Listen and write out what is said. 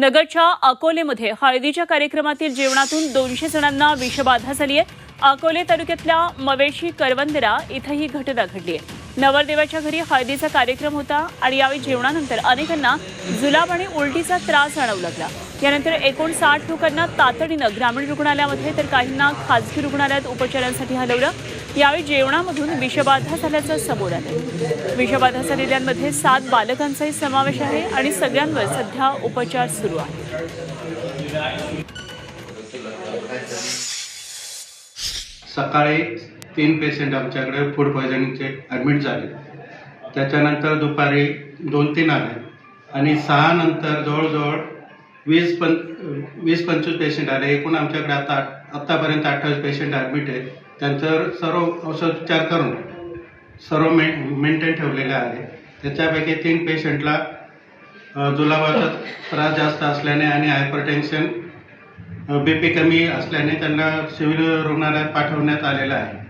नगरच्या अकोलेमध्ये हळदीच्या कार्यक्रमातील जेवणातून दोनशे जणांना विषबाधा झाली आहे. अकोले तालुक्यातल्या मवेशी करवंदरा इथं ही घटना घडली आहे. नवरदेवाच्या घरी हळदीचा कार्यक्रम होता आणि यावेळी जेवणानंतर अनेकांना जुलाब आणि उलटीचा त्रास जाणवू लागला. यानंतर एकूण साठ लोकांना तातडीनं ग्रामीण रुग्णालयामध्ये तर काहींना खाजगी रुग्णालयात उपचारांसाठी हलवलं. यावेळी जेवणामधून विषबाधा झाल्याचं समोर आलं. विषबाधा झालेल्यांमध्ये सात बालकांचाही समावेश आहे आणि सगळ्यांवर सध्या उपचार सुरू आहे सकाळी तीन पेशंट आमच्याकडे फूड पॉयझनिंगचे ॲडमिट झाले. त्याच्यानंतर दुपारी दोन तीन आले आणि सहा नंतर जवळजवळ वीस पं वीस पंचवीस पेशंट आले. एकूण आमच्याकडे आता आत्तापर्यंत अठ्ठावीस पेशंट ॲडमिट आहेत. त्यांच्यावर सर्व औषधोपचार करून सर्व मे मेंटेन ठेवलेले आहे. त्याच्यापैकी तीन पेशंटला जुलाबाचा त्रास जास्त असल्याने आणि हायपरटेन्शन बी पी कमी असल्याने त्यांना सिव्हिल रुग्णालयात पाठवण्यात आलेलं आहे.